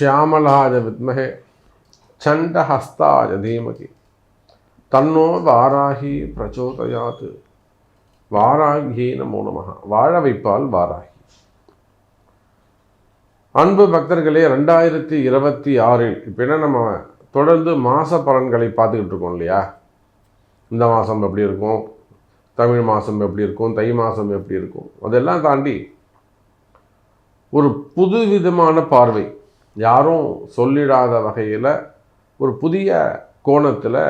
ஷியாமலாஜ வித்மகே சண்டஹஸ்தாஜ தீமகி தன்னோ வாராகி பிரச்சோதயாத்து வாராகி நமோ வாழ வைப்பால் வாராகி அன்பு பக்தர்களே ரெண்டாயிரத்தி இருபத்தி ஆறில் இப்போ என்ன நம்ம தொடர்ந்து மாத பலன்களை பார்த்துக்கிட்டு இருக்கோம் இல்லையா? இந்த மாதம் எப்படி இருக்கும்? தமிழ் மாதம் எப்படி இருக்கும்? தை மாதம் எப்படி இருக்கும்? அதெல்லாம் தாண்டி ஒரு புது விதமான பார்வை யாரும் சொல்லிடாத வகையில் ஒரு புதிய கோணத்தில்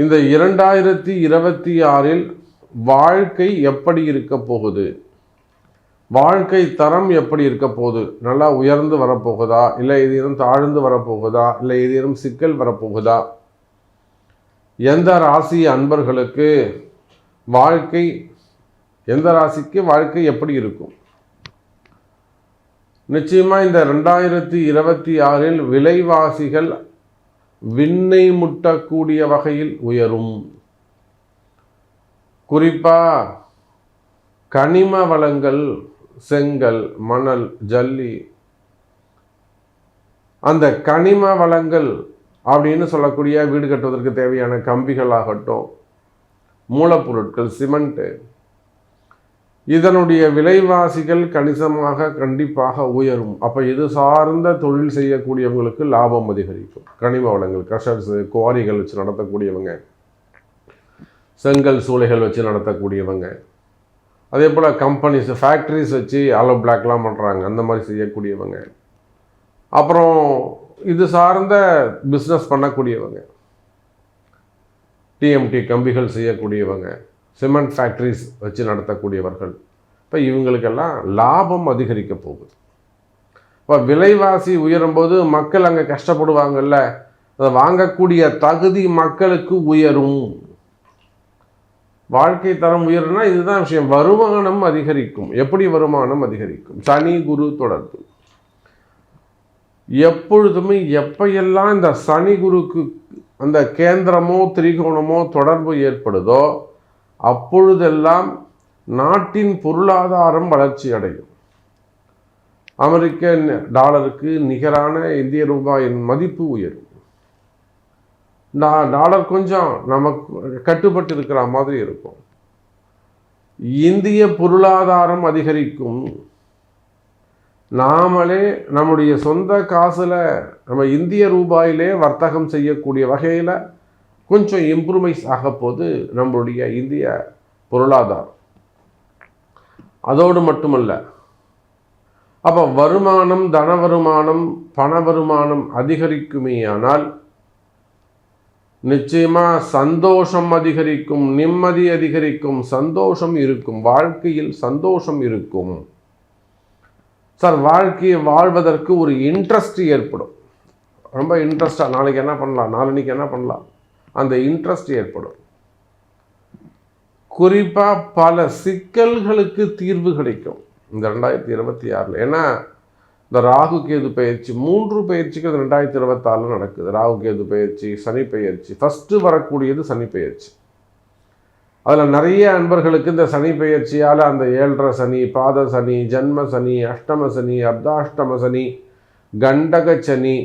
இந்த இரண்டாயிரத்தி இருபத்தி ஆறில் வாழ்க்கை எப்படி இருக்க போகுது? வாழ்க்கை தரம் எப்படி இருக்க போகுது? நல்லா உயர்ந்து வரப்போகுதா? இல்லை ஏதேனும் தாழ்ந்து வரப்போகுதா? இல்லை ஏதேனும் சிக்கல் வரப்போகுதா? எந்த ராசி அன்பர்களுக்கு வாழ்க்கை எந்த ராசிக்கு வாழ்க்கை எப்படி இருக்கும்? நிச்சயமாக இந்த ரெண்டாயிரத்தி இருபத்தி ஆறில் விலைவாசிகள் விண்ணை முட்டக்கூடிய வகையில் உயரும். குறிப்பாக கனிம வளங்கள் செங்கல் மணல் ஜல்லி. அந்த கனிம வளங்கள் அப்படின்னு சொல்லக்கூடிய வீடு கட்டுவதற்கு தேவையான கம்பிகள் ஆகட்டும் மூலப்பொருட்கள் சிமெண்ட்டு. இதனுடைய விலைவாசிகள் கணிசமாக கண்டிப்பாக உயரும். அப்போ இது சார்ந்த தொழில் செய்யக்கூடியவங்களுக்கு லாபம் அதிகரிக்கும். கனிம வளங்கள் க்ரஷர்ஸ் குவாரிகள் வச்சு நடத்தக்கூடியவங்க செங்கல் சூளைகள் வச்சு நடத்தக்கூடியவங்க அதே போல் கம்பெனிஸ் ஃபேக்ட்ரிஸ் வச்சு ஆலோ பிளாக்லாம் பண்ணுறாங்க அந்த மாதிரி செய்யக்கூடியவங்க. அப்புறம் இது சார்ந்த பிஸ்னஸ் பண்ணக்கூடியவங்க. டிஎம்டி கம்பிகள் செய்யக்கூடியவங்க. சிமெண்ட் ஃபேக்ட்ரிஸ் வச்சு நடத்தக்கூடியவர்கள். இப்போ இவங்களுக்கெல்லாம் லாபம் அதிகரிக்க போகுது. இப்போ விலைவாசி உயரும்போது மக்கள் அங்கே கஷ்டப்படுவாங்கல்ல அதை வாங்கக்கூடிய தகுதி மக்களுக்கு உயரும். வாழ்க்கை தரம் உயரும்னா இதுதான் விஷயம். வருமானம் அதிகரிக்கும். எப்படி வருமானம் அதிகரிக்கும்? சனி குரு தொடர்பு. எப்பொழுதுமே எப்பையெல்லாம் இந்த சனி குருக்கு அந்த கேந்திரமோ திரிகோணமோ தொடர்பு ஏற்படுதோ அப்பொழுதெல்லாம் நாட்டின் பொருளாதாரம் வளர்ச்சி அடையும். அமெரிக்க டாலருக்கு நிகரான இந்திய ரூபாயின் மதிப்பு உயரும். டாலர் கொஞ்சம் நமக்கு கட்டுப்பட்டு இருக்கிற மாதிரி இருக்கும். இந்திய பொருளாதாரம் அதிகரிக்கும். நாமளே நம்முடைய சொந்த காசில் நம்ம இந்திய ரூபாயிலே வர்த்தகம் செய்யக்கூடிய வகையில் கொஞ்சம் இம்ப்ரூவைஸ் ஆக நம்மளுடைய இந்திய பொருளாதாரம். அதோடு மட்டுமல்ல அப்போ வருமானம் தன வருமானம் பண வருமானம் அதிகரிக்குமேயானால் நிச்சயமாக சந்தோஷம் அதிகரிக்கும் நிம்மதி அதிகரிக்கும் சந்தோஷம் இருக்கும் வாழ்க்கையில் சந்தோஷம் இருக்கும். சார் வாழ்க்கையை வாழ்வதற்கு ஒரு இன்ட்ரெஸ்ட் ஏற்படும். ரொம்ப இன்ட்ரெஸ்டாக நாளைக்கு என்ன பண்ணலாம் நாளன்னைக்கு என்ன பண்ணலாம்? அந்த இன்ட்ரெஸ்ட் ஏற்படும். குறிப்பாக பல சிக்கல்களுக்கு தீர்வு கிடைக்கும். இந்த ரெண்டாயிரத்தி இருபத்தி ஆறில். ஏன்னா இந்த ராகு கேது பயிற்சி மூன்று பயிற்சிக்கு இந்த ரெண்டாயிரத்தி இருபத்தாறில் நடக்குது. ராகு கேது பயிற்சி சனி பயிற்சி. ஃபஸ்ட்டு வரக்கூடியது சனி பயிற்சி. அதில் நிறைய அன்பர்களுக்கு இந்த சனி பயிற்சியால் அந்த ஏழரை சனி பாத சனி ஜன்ம சனி அஷ்டம சனி அர்த்தாஷ்டம சனி கண்டக சனி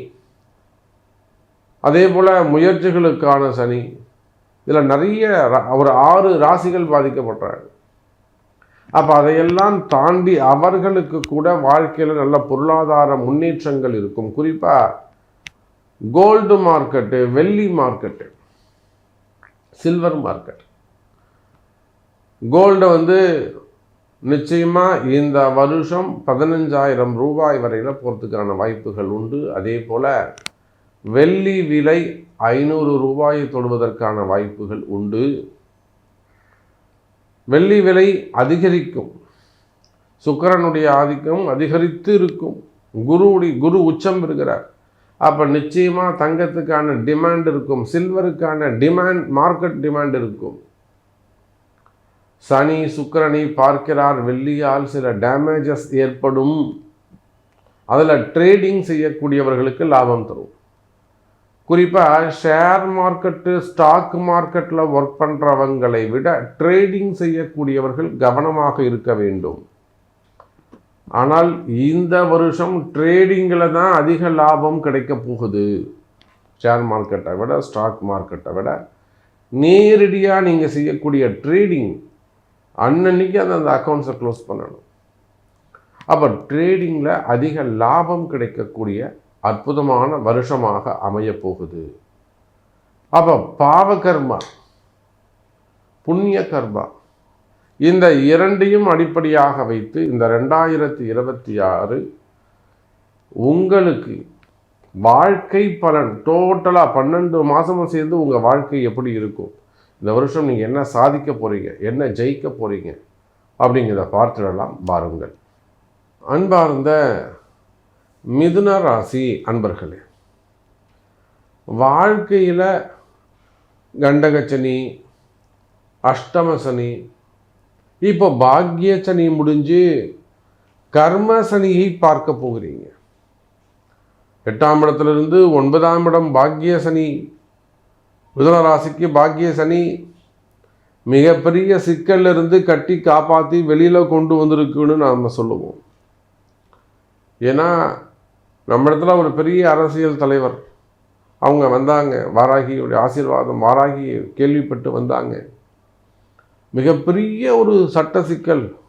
அதே போல் முயற்சிகளுக்கான சனி. இதில் நிறைய ரா- ஒரு ஆறு ராசிகள் பாதிக்கப்படுறாங்க. அப்போ அதையெல்லாம் தாண்டி அவர்களுக்கு கூட வாழ்க்கையில் நல்ல பொருளாதார முன்னேற்றங்கள் இருக்கும். குறிப்பாக கோல்டு மார்க்கெட்டு வெள்ளி மார்க்கெட்டு சில்வர் மார்க்கெட் கோல்டை வந்து நிச்சயமாக இந்த வருஷம் பதினஞ்சாயிரம் ரூபாய் வரையில் போகிறதுக்கான வாய்ப்புகள் உண்டு. அதே போல் வெள்ளி விலை ஐநூறு ரூபாயை தொடுவதற்கான வாய்ப்புகள் உண்டு. வெள்ளி விலை அதிகரிக்கும். சுக்கிரனுடைய ஆதிக்கம் அதிகரித்து இருக்கும். குருவுடைய குரு உச்சம் இருக்கிறார் அப்போ நிச்சயமாக தங்கத்துக்கான டிமாண்ட் இருக்கும். சில்வருக்கான டிமாண்ட் மார்க்கெட் டிமாண்ட் இருக்கும். சனி சுக்கரனை பார்க்கிறார். வெள்ளியால் சில டேமேஜஸ் ஏற்படும். அதில் ட்ரேடிங் செய்யக்கூடியவர்களுக்கு லாபம் தரும். குறிப்பாக ஷேர் மார்க்கெட்டு ஸ்டாக் மார்க்கெட்டில் ஒர்க் பண்ணுறவங்களை விட ட்ரேடிங் செய்யக்கூடியவர்கள் கவனமாக இருக்க வேண்டும். ஆனால் இந்த வருஷம் ட்ரேடிங்கில் தான் அதிக லாபம் கிடைக்க போகுது. ஷேர் மார்க்கெட்டை விட ஸ்டாக் மார்க்கெட்டை விட. நேரடியாக நீங்கள் செய்யக்கூடிய ட்ரேடிங் அன்னன்னைக்கு அந்த அந்த அக்கௌண்ட்ஸை க்ளோஸ் பண்ணணும். அப்போ ட்ரேடிங்கில் அதிக லாபம் கிடைக்கக்கூடிய அற்புதமான வருஷமாக அமையப் போகுது அப்போ பாவகர்மா புண்ணிய கர்மா இந்த இரண்டையும் அடிப்படையாக வைத்து இந்த ரெண்டாயிரத்தி இருபத்தி ஆறு உங்களுக்கு வாழ்க்கை பலன் டோட்டலாக பன்னெண்டு மாதமும் சேர்ந்து உங்கள் வாழ்க்கை எப்படி இருக்கும்? இந்த வருஷம் நீங்கள் என்ன சாதிக்க போகிறீங்க என்ன ஜெயிக்க போகிறீங்க அப்படிங்கிறத பார்த்துடலாம் பாருங்கள். அன்பார்ந்த மிதுன ராசி அன்பர்களே வாழ்க்கையில் கண்டகச்சனி அஷ்டமசனி இப்போ பாக்யசனி முடிஞ்சு கர்மசனியை பார்க்க போகிறீங்க. எட்டாம் இடத்துலேருந்து ஒன்பதாம் இடம் பாக்யசனி மிதுன ராசிக்கு பாக்யசனி மிகப்பெரிய சிக்கல்லிருந்து கட்டி காப்பாற்றி வெளியில் கொண்டு வந்திருக்குன்னு நாம் சொல்லுவோம். ஏன்னா நம்ம இடத்துல ஒரு பெரிய அரசியல் தலைவர். அவங்க வந்தாங்க வாராகியுடைய ஆசீர்வாதம் வாராகி கேள்விப்பட்டு வந்தாங்க. மிகப்பெரிய ஒரு சட்ட சிக்கல்.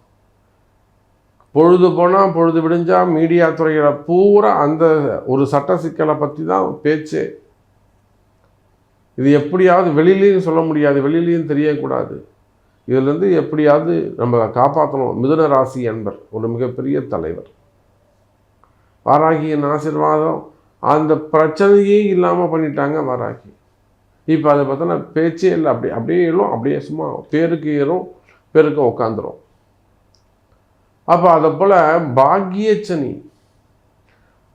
பொழுது போனால் பொழுது விடிஞ்சால் மீடியா துறையில் பூரா அந்த ஒரு சட்ட சிக்கலை பற்றி தான் பேச்சு. இது எப்படியாவது வெளியிலையும் சொல்ல முடியாது வெளியிலையும் தெரியக்கூடாது. இதுலேருந்து எப்படியாவது நம்ம காப்பாற்றணும் மிதுன ராசி என்பர் ஒரு மிகப்பெரிய தலைவர். வாராகியின் ஆசிர்வாதம். அந்த பிரச்சனையே இல்லாமல் பண்ணிட்டாங்க வாராகி. இப்போ அதை பார்த்தோன்னா பேச்சே இல்லை. அப்படி அப்படியே ஏறும் அப்படியே சும்மா பேருக்கு ஏறும் பேருக்கு உட்காந்துரும் அப்போ அதை போல் பாக்கிய சனி.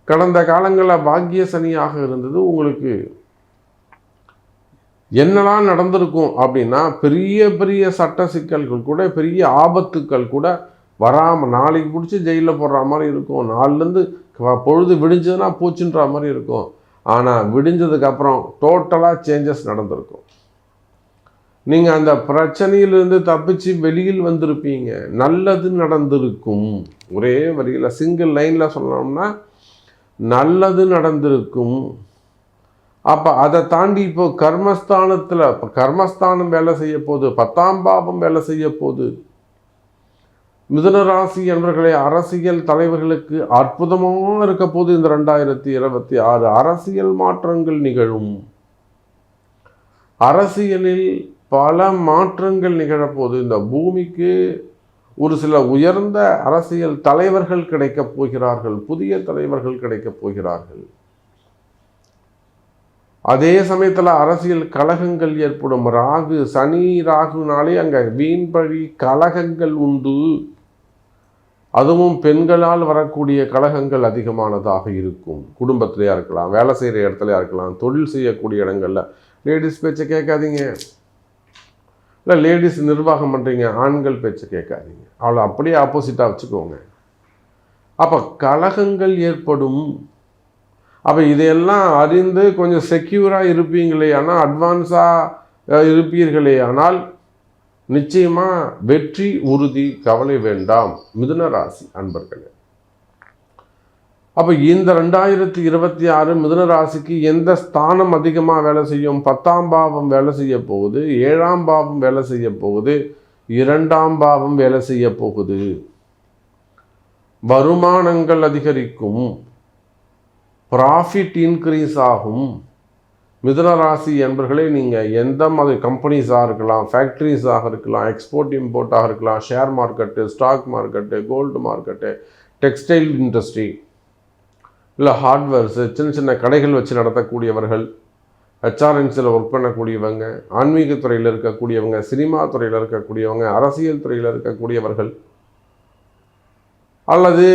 கடந்த காலங்களில் பாக்கிய சனியாக இருந்தது உங்களுக்கு என்னெல்லாம் நடந்திருக்கும் அப்படின்னா பெரிய பெரிய சட்ட சிக்கல்கள் கூட பெரிய ஆபத்துக்கள் கூட வராமல் நாளைக்கு பிடிச்சி ஜெயிலில் போடுற மாதிரி இருக்கும். நாலுலேருந்து பொழுது விடிஞ்சதுன்னா போச்சுன்ற மாதிரி இருக்கும். ஆனால் விடிஞ்சதுக்கப்புறம் டோட்டலாக சேஞ்சஸ் நடந்திருக்கும். நீங்கள் அந்த பிரச்சனையிலிருந்து தப்பிச்சு வெளியில் வந்திருப்பீங்க. நல்லது நடந்திருக்கும். ஒரே வரியில் சிங்கிள் லைனில் சொல்லணும்னா நல்லது நடந்திருக்கும். அப்போ அதை தாண்டி இப்போ கர்மஸ்தானத்தில் இப்போ கர்மஸ்தானம் வேலை செய்ய போகுது பத்தாம் பாபம் வேலை செய்ய போகுது. மிதுனராசி என்பர்களை அரசியல் தலைவர்களுக்கு அற்புதமாக இருக்க போது இந்த ரெண்டாயிரத்தி இருபத்தி ஆறு அரசியல் மாற்றங்கள் நிகழும். அரசியலில் பல மாற்றங்கள் நிகழப்போது. இந்த பூமிக்கு ஒரு சில உயர்ந்த அரசியல் தலைவர்கள் கிடைக்கப் போகிறார்கள் புதிய தலைவர்கள் கிடைக்கப் போகிறார்கள். அதே சமயத்தில் அரசியல் கலகங்கள் ஏற்படும். ராகு சனி ராகுனாலே அங்கே வீண்பழி கழகங்கள் உண்டு. அதுவும் பெண்களால் வரக்கூடிய கழகங்கள் அதிகமானதாக இருக்கும். குடும்பத்திலையா இருக்கலாம் வேலை செய்கிற இடத்துலையா இருக்கலாம் தொழில் செய்யக்கூடிய இடங்களில் லேடிஸ் பேச்சை கேட்காதீங்க. இல்லை லேடிஸ் நிர்வாகம் பண்ணுறீங்க ஆண்கள் பேச்சை கேட்காதீங்க. அவளை அப்படியே ஆப்போசிட்டாக வச்சுக்கோங்க. அப்போ கழகங்கள் ஏற்படும். அப்போ இதையெல்லாம் அறிந்து கொஞ்சம் செக்யூராக இருப்பீங்களே ஆனால் அட்வான்ஸாக இருப்பீர்களே ஆனால் நிச்சயமாக வெற்றி உறுதி கவலை வேண்டாம். மிதுன ராசி அன்பர்களே. அப்போ இந்த ரெண்டாயிரத்தி இருபத்தி ஆறு மிதுன ராசிக்கு எந்த ஸ்தானம் அதிகமாக வேலை செய்யும்? பத்தாம் பாவம் வேலை செய்ய போகுது ஏழாம் பாவம் வேலை செய்ய போகுது இரண்டாம் பாவம் வேலை செய்ய போகுது. வருமானங்கள் அதிகரிக்கும் ப்ராஃபிட் இன்க்ரீஸ் ஆகும். மிதுன ராசி என்பர்களே நீங்கள் எந்த மாதிரி கம்பெனிஸாக இருக்கலாம் ஃபேக்ட்ரிஸாக இருக்கலாம் எக்ஸ்போர்ட் இம்போர்ட்டாக இருக்கலாம் share market stock market gold market textile industry இல்லை ஹார்ட்வேர்ஸு சின்ன சின்ன கடைகள் வச்சு நடத்தக்கூடியவர்கள் ஹெச்ஆர்என்சியில் ஒர்க் பண்ணக்கூடியவங்க ஆன்மீகத்துறையில் இருக்கக்கூடியவங்க சினிமா துறையில் இருக்கக்கூடியவங்க அரசியல் துறையில் இருக்கக்கூடியவர்கள் அல்லது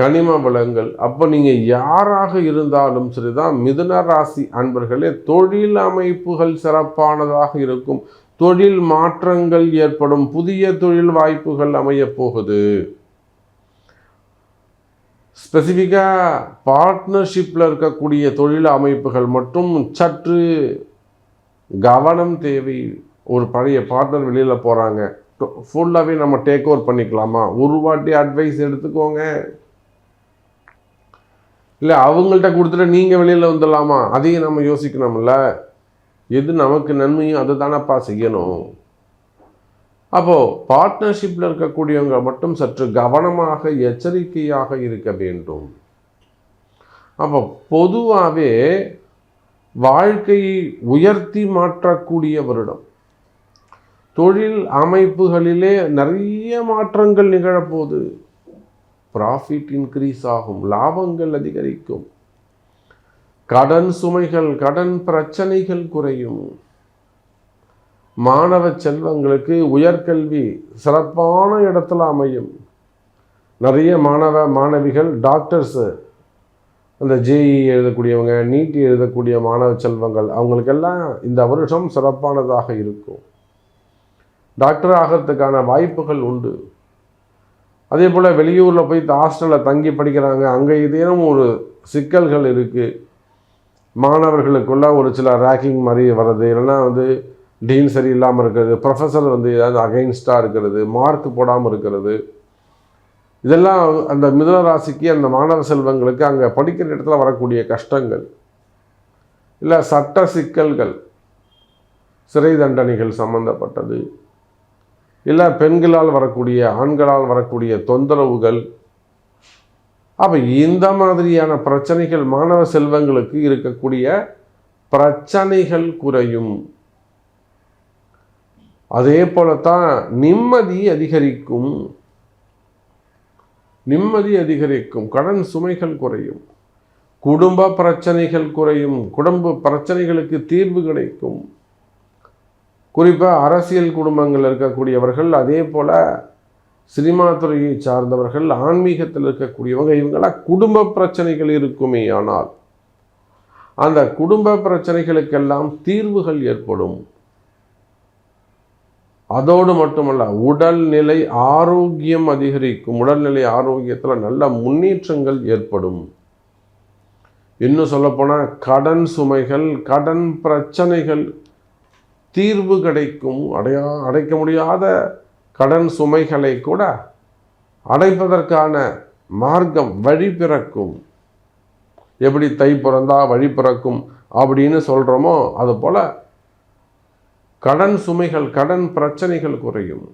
கனிம வளங்கள். அப்போ நீங்கள் யாராக இருந்தாலும் சரிதான் மிதுன ராசி அன்பர்களே தொழில் அமைப்புகள் சிறப்பானதாக இருக்கும். தொழில் மாற்றங்கள் ஏற்படும். புதிய தொழில் வாய்ப்புகள் அமையப் போகுது ஸ்பெசிஃபிக்காக பார்ட்னர்ஷிப்பில் இருக்கக்கூடிய தொழில் அமைப்புகள் மட்டும் சற்று கவனம் தேவை. ஒரு பழைய பார்ட்னர் வெளியில் போகிறாங்க ஃபுல்லாகவே நம்ம டேக் ஓவர் பண்ணிக்கலாமா? ஒரு வாட்டி அட்வைஸ் எடுத்துக்கோங்க. இல்லை அவங்கள்ட்ட கொடுத்துட்டு நீங்கள் வெளியில் வந்துடலாமா? அதையும் நம்ம யோசிக்கணும்ல. எது நமக்கு நன்மையும் அதை தானப்பா செய்யணும். அப்போது பார்ட்னர்ஷிப்பில் இருக்கக்கூடியவங்க மட்டும் சற்று கவனமாக எச்சரிக்கையாக இருக்க வேண்டும். அப்போ பொதுவாகவே வாழ்க்கையை உயர்த்தி மாற்றக்கூடிய வருடம். தொழில் அமைப்புகளிலே நிறைய மாற்றங்கள் நிகழப்போகுது. ப்ராஃபிட் இன்க்ரீஸ் ஆகும் லாபங்கள் அதிகரிக்கும். கடன் சுமைகள் கடன் பிரச்சனைகள் குறையும். மாணவ செல்வங்களுக்கு உயர்கல்வி சிறப்பான இடத்துல அமையும். நிறைய மாணவ மாணவிகள் டாக்டர்ஸு அந்த ஜேஇ எழுதக்கூடியவங்க நீட் எழுதக்கூடிய மாணவ செல்வங்கள் அவங்களுக்கெல்லாம் இந்த வருஷம் சிறப்பானதாக இருக்கும். டாக்டர் ஆகிறதுக்கான வாய்ப்புகள் உண்டு. அதே போல் வெளியூரில் போய் ஹாஸ்டலில் தங்கி படிக்கிறாங்க. அங்கே இதேனும் ஒரு சிக்கல்கள் இருக்குது மாணவர்களுக்குள்ள ஒரு சில ரேக்கிங் மாதிரி வர்றது. இல்லைன்னா வந்து டீன் சரியில்லாமல் இருக்கிறது. ப்ரொஃபஸர் வந்து ஏதாவது அகைன்ஸ்டாக இருக்கிறது. மார்க் போடாமல் இருக்கிறது. இதெல்லாம் அந்த மிதுன ராசிக்கு அந்த மாணவ செல்வங்களுக்கு அங்கே படிக்கிற இடத்துல வரக்கூடிய கஷ்டங்கள். இல்லை சட்ட சிக்கல்கள். சிறை தண்டனைகள் சம்மந்தப்பட்டது இல்லை பெண்களால் வரக்கூடிய ஆண்களால் வரக்கூடிய தொந்தரவுகள். அப்போ இந்த மாதிரியான பிரச்சனைகள் மாணவ செல்வங்களுக்கு இருக்கக்கூடிய பிரச்சனைகள் குறையும். அதே போலத்தான் நிம்மதி அதிகரிக்கும். நிம்மதி அதிகரிக்கும் கடன் சுமைகள் குறையும். குடும்ப பிரச்சனைகள் குறையும் குடும்ப பிரச்சனைகளுக்கு தீர்வு கிடைக்கும். குறிப்பாக அரசியல் குடும்பங்கள் இருக்கக்கூடியவர்கள் அதே போல் சினிமா துறையை சார்ந்தவர்கள் ஆன்மீகத்தில் இருக்கக்கூடியவங்க இவங்களாம் குடும்ப பிரச்சனைகள் இருக்குமே ஆனால் அந்த குடும்ப பிரச்சனைகளுக்கெல்லாம் தீர்வுகள் ஏற்படும். அதோடு மட்டுமல்ல உடல்நிலை ஆரோக்கியம் அதிகரிக்கும். உடல்நிலை ஆரோக்கியத்தில் நல்ல முன்னேற்றங்கள் ஏற்படும். இன்னும் சொல்லப்போனால் கடன் சுமைகள் கடன் பிரச்சனைகள் தீர்வு கிடைக்கும் அடையா அடைக்க முடியாத கடன் சுமைகளை கூட அடைப்பதற்கான மார்க்கம் வழி பிறக்கும். எப்படி தை பிறந்தா வழி பிறக்கும் அப்படின்னு சொல்கிறோமோ அது போல் கடன் சுமைகள் கடன் பிரச்சனைகள் குறையும்.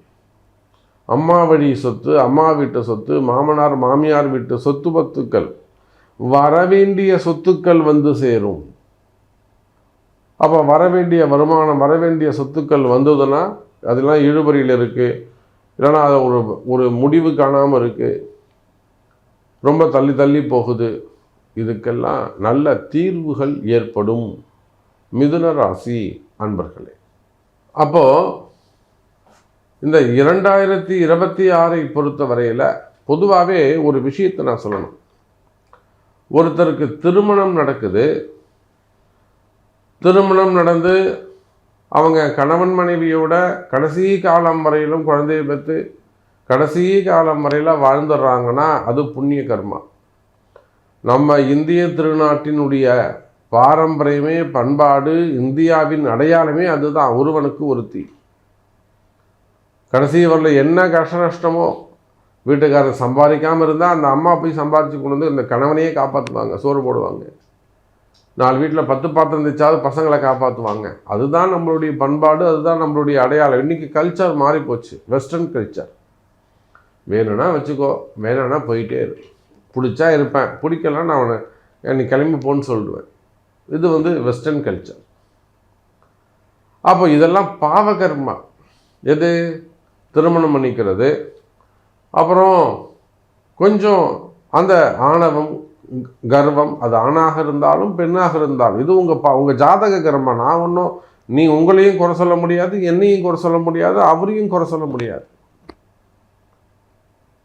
அம்மா வழி சொத்து அம்மா வீட்டு சொத்து மாமனார் மாமியார் வீட்டு சொத்து பத்துக்கள் வரவேண்டிய சொத்துக்கள் வந்து சேரும். அப்போ வர வேண்டிய வருமானம் வர வேண்டிய சொத்துக்கள் வந்ததுன்னா அதெல்லாம் இழுபறியில் இருக்குது இல்லைன்னா அதை ஒரு ஒரு முடிவு காணாமல் இருக்குது ரொம்ப தள்ளி தள்ளி போகுது. இதுக்கெல்லாம் நல்ல தீர்வுகள் ஏற்படும். மிதுன ராசி அன்பர்களே. அப்போது இந்த இரண்டாயிரத்தி இருபத்தி ஆறை பொறுத்த வரையில் பொதுவாகவே ஒரு விஷயத்தை நான் சொல்லணும். ஒருத்தருக்கு திருமணம் நடக்குது. திருமணம் நடந்து அவங்க கணவன் மனைவியோட கடைசி காலம் வரையிலும் குழந்தையை பெற்று கடைசி காலம் வரையில் வாழ்ந்துடுறாங்கன்னா அது புண்ணிய கர்மா. நம்ம இந்திய திருநாட்டினுடைய பாரம்பரியமே பண்பாடு இந்தியாவின் அடையாளமே அதுதான். ஒருவனுக்கு ஒருத்தி. கடைசி வரல என்ன கஷ்ட நஷ்டமோ வீட்டுக்காரர் சம்பாதிக்காமல் இருந்தால் அந்த அம்மா போய் சம்பாதிச்சு கொண்டு வந்து இந்த கணவனையே காப்பாற்றுவாங்க சோறு போடுவாங்க. நாலு வீட்டில் பத்து பாத்திரம் தைச்சாவது பசங்களை காப்பாற்றுவாங்க. அதுதான் நம்மளுடைய பண்பாடு அதுதான் நம்மளுடைய அடையாளம். இன்றைக்கி கல்ச்சர் மாறி போச்சு வெஸ்டர்ன் கல்ச்சர் வேணும்னா வச்சுக்கோ வேணும்னா போயிட்டே இரு. பிடிச்சா இருப்பேன். பிடிக்கலன்னா நான் அவனை நீ கிளம்பி போன்னு சொல்லுவேன். இது வந்து வெஸ்டர்ன் கல்ச்சர் அப்போ இதெல்லாம் பாவகர்மா எது? திருமணம் பண்ணிக்கிறது. அப்புறம் கொஞ்சம் அந்த ஆணவம் கர்வம் அது ஆணாக இருந்தாலும் பெண்ணாக இருந்தாலும் இது உங்கள் பா உங்கள் ஜாதக கர்மம் நான் ஒன்றும் நீ உங்களையும் குறை சொல்ல முடியாது என்னையும் குறை சொல்ல முடியாது அவரையும் குறை சொல்ல முடியாது.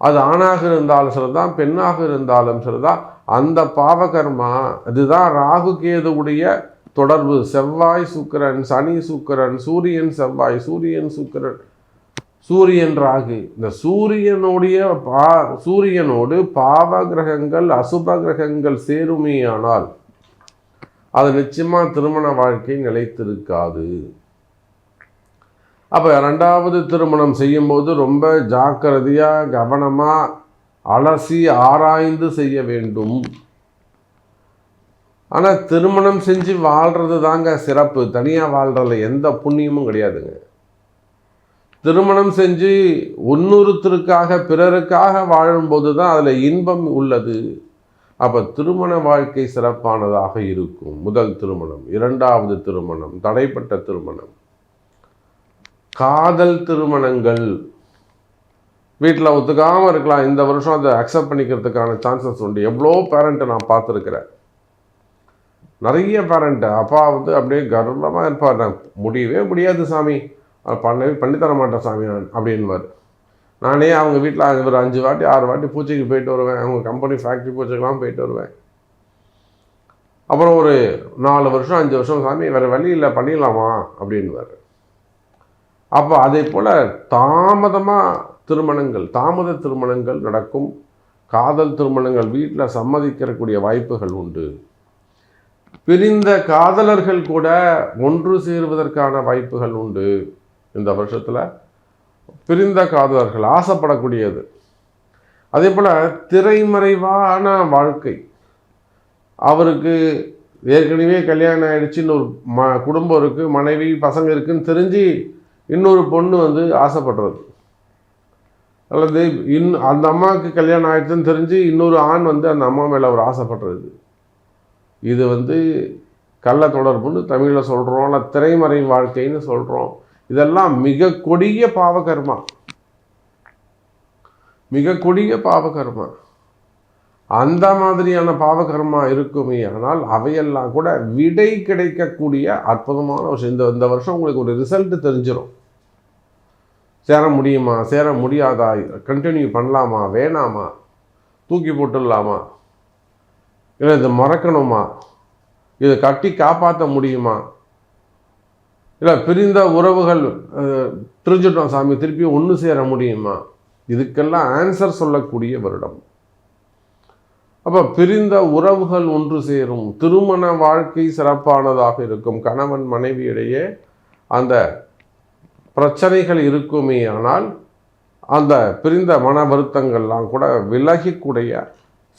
அது ஆணாக இருந்தாலும் சரிதான் பெண்ணாக இருந்தாலும் சரிதான் அந்த பாவகர்மா அதுதான் ராகு கேதுவுடைய தொடர்பு. செவ்வாய் சுக்கிரன் சனி சுக்கிரன் சூரியன் செவ்வாய் சூரியன் சுக்கிரன். சூரியன் ராகு இந்த சூரியனுடைய பா சூரியனோடு பாவ கிரகங்கள் அசுப கிரகங்கள் சேருமேயானால் அது நிச்சயமாக திருமண வாழ்க்கை நிலைத்திருக்காது. அப்போ ரெண்டாவது திருமணம் செய்யும்போது ரொம்ப ஜாக்கிரதையாக கவனமாக அலசி ஆராய்ந்து செய்ய வேண்டும். ஆனால் திருமணம் செஞ்சு வாழ்கிறது தாங்க சிறப்பு. தனியாக வாழ்கிறதுல எந்த புண்ணியமும் கிடையாதுங்க. திருமணம் செஞ்சு ஒன்னுறுத்தருக்காக பிறருக்காக வாழும்போது தான் அதில் இன்பம் உள்ளது. அப்போ திருமண வாழ்க்கை சிறப்பானதாக இருக்கும். முதல் திருமணம் இரண்டாவது திருமணம் தடைப்பட்ட திருமணம். காதல் திருமணங்கள். வீட்டில் ஒத்துக்காமல் இருக்கலாம். இந்த வருஷம் அதை அக்செப்ட் பண்ணிக்கிறதுக்கான சான்சஸ் உண்டு. எவ்வளோ பேரண்ட்டை நான் பார்த்துருக்குறேன். நிறைய பேரண்ட்டு அப்பா வந்து அப்படியே கர்வமாக இருப்பார். நான் முடியவே முடியாது சாமி. பண்ணவே பண்ணித்தர மாட்டேன் சாமி நான் அப்படின்வார் நானே அவங்க வீட்டில் ஒரு அஞ்சு வாட்டி ஆறு வாட்டி பூச்சைக்கு போயிட்டு வருவேன். அவங்க கம்பெனி ஃபேக்ட்ரி பூச்சிக்கெலாம் போயிட்டு வருவேன். அப்புறம் ஒரு நாலு வருஷம் அஞ்சு வருஷம் சாமி வேறு வழி இல்லை பண்ணிடலாமா? அப்படின்வார் அப்போ அதே போல் தாமதமாக திருமணங்கள் தாமத திருமணங்கள் நடக்கும். காதல் திருமணங்கள் வீட்டில் சம்மதிக்கிறக்கூடிய வாய்ப்புகள் உண்டு. பிரிந்த காதலர்கள் கூட ஒன்று சேருவதற்கான வாய்ப்புகள் உண்டு. இந்த வருஷத்தில் பிரிந்த காதலர்கள் ஆசைப்படக்கூடியது. அதே போல் திரைமறைவான வாழ்க்கை. அவருக்கு ஏற்கனவே கல்யாணம் ஆகிடுச்சின்னு ஒரு ம குடும்பம் இருக்குது மனைவி பசங்க இருக்குன்னு தெரிஞ்சு இன்னொரு பொண்ணு வந்து ஆசைப்படுறது. அல்லது இன் அந்த அம்மாவுக்கு கல்யாணம் ஆகிடுச்சுன்னு தெரிஞ்சு இன்னொரு ஆண் வந்து அந்த அம்மா மேலே அவர் ஆசைப்படுறது. இது வந்து கள்ள தொடர்புன்னு தமிழில் சொல்கிறோம் இல்லை திரைமறை வாழ்க்கைன்னு சொல்கிறோம் இதெல்லாம் மிக கொடிய பாவகர்மா. மிக கொடிய பாவகர்மா. அந்த மாதிரியான பாவகர்மா இருக்குமே ஆனால் அவையெல்லாம் கூட விடை கிடைக்கக்கூடிய அற்புதமான விஷயம் இந்த இந்த வருஷம் உங்களுக்கு ஒரு ரிசல்ட் தெரிஞ்சிடும் சேர முடியுமா? சேர முடியாதா? கண்டினியூ பண்ணலாமா? வேணாமா? தூக்கி போட்டுடலாமா? இல்லை இதை மறக்கணுமா? இதை கட்டி காப்பாற்ற முடியுமா? இல்லை பிரிந்த உறவுகள் பிரிஞ்சுட்டோம் சாமி திருப்பி ஒன்று சேர முடியுமா? இதுக்கெல்லாம் ஆன்சர் சொல்லக்கூடிய வருடம். அப்போ பிரிந்த உறவுகள் ஒன்று சேரும். திருமண வாழ்க்கை சிறப்பானதாக இருக்கும். கணவன் மனைவியிடையே அந்த பிரச்சனைகள் இருக்குமே ஆனால் அந்த பிரிந்த மன வருத்தங்கள்லாம் கூட விலகிக்கூடிய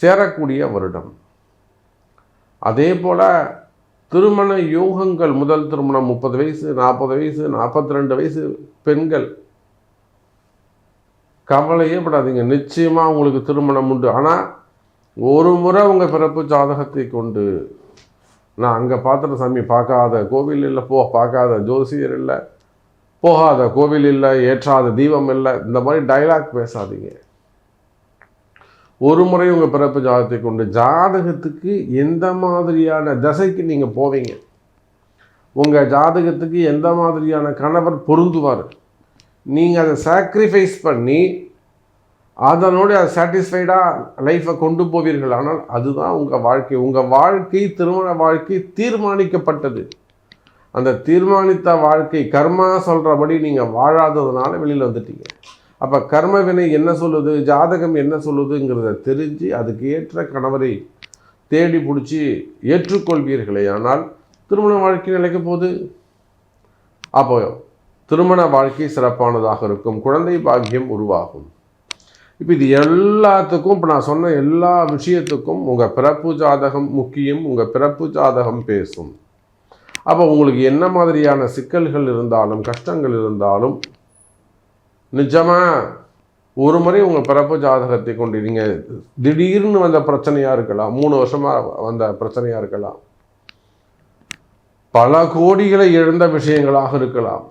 சேரக்கூடிய வருடம். அதே போல் திருமண யோகங்கள் முதல் திருமணம் முப்பது வயசு நாற்பது வயசு நாற்பத்தி ரெண்டு வயசு பெண்கள். கவலையே படாதீங்க. நிச்சயமாக உங்களுக்கு திருமணம் உண்டு. ஆனால் ஒரு முறை உங்கள் பிறப்பு ஜாதகத்தை கொண்டு நான் அங்கே பார்த்துட்ட சாமி பார்க்காத கோவில் இல்லை போ பார்க்காத ஜோசியர் இல்லை போகாத கோவில் இல்லை ஏற்றாத தீபம் இல்லை இந்த மாதிரி டைலாக் பேசாதீங்க. ஒரு முறை உங்கள் பிறப்பு ஜாதகத்தை கொண்டு ஜாதகத்துக்கு எந்த மாதிரியான தசைக்கு நீங்கள் போவீங்க? உங்கள் ஜாதகத்துக்கு எந்த மாதிரியான கணவர் பொருந்துவார்? நீங்கள் அதை சாக்ரிஃபைஸ் பண்ணி அதனோட அதை சாட்டிஸ்ஃபைடாக லைஃப்பை கொண்டு போவீர்கள். ஆனால் அதுதான் உங்கள் வாழ்க்கை. உங்கள் வாழ்க்கை திருமண வாழ்க்கை தீர்மானிக்கப்பட்டது. அந்த தீர்மானித்த வாழ்க்கை கர்மா சொல்கிறபடி நீங்கள் வாழாததுனால வெளியில் வந்துட்டீங்க. அப்போ கர்மவினை என்ன சொல்லுது? ஜாதகம் என்ன சொல்லுதுங்கிறத தெரிஞ்சு அதுக்கு ஏற்ற கணவரை தேடி பிடிச்சி ஏற்றுக்கொள்வீர்களே. ஆனால் திருமண வாழ்க்கை நிலைக்க போது அப்போ திருமண வாழ்க்கை சிறப்பானதாக இருக்கும். குழந்தை பாக்கியம் உருவாகும். இப்போ இது எல்லாத்துக்கும் இப்போ நான் சொன்ன எல்லா விஷயத்துக்கும் உங்கள் பிறப்பு ஜாதகம் முக்கியம் உங்கள் பிறப்பு ஜாதகம் பேசும். அப்போ உங்களுக்கு என்ன மாதிரியான சிக்கல்கள் இருந்தாலும் கஷ்டங்கள் இருந்தாலும் நிஜமாக ஒரு முறை உங்கள் பிறப்பு ஜாதகத்தை கொண்டு நீங்கள் திடீர்னு வந்த பிரச்சனையாக இருக்கலாம். மூணு வருஷமாக வந்த பிரச்சனையாக இருக்கலாம். பல கோடிகளை இழந்த விஷயங்களாக இருக்கலாம்.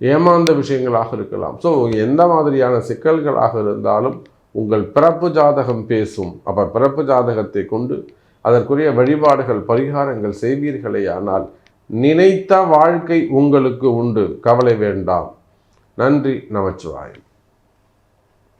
ஏமாந்த விஷயங்களாக இருக்கலாம். ஸோ எந்த மாதிரியான சிக்கல்களாக இருந்தாலும் உங்கள் பிறப்பு ஜாதகம் பேசும். அப்போ பிறப்பு ஜாதகத்தை கொண்டு அதற்குரிய வழிபாடுகள் பரிகாரங்கள் செய்வீர்களே ஆனால் நினைத்த வாழ்க்கை உங்களுக்கு உண்டு. கவலை வேண்டாம். நன்றி நமச்சிவாயம்.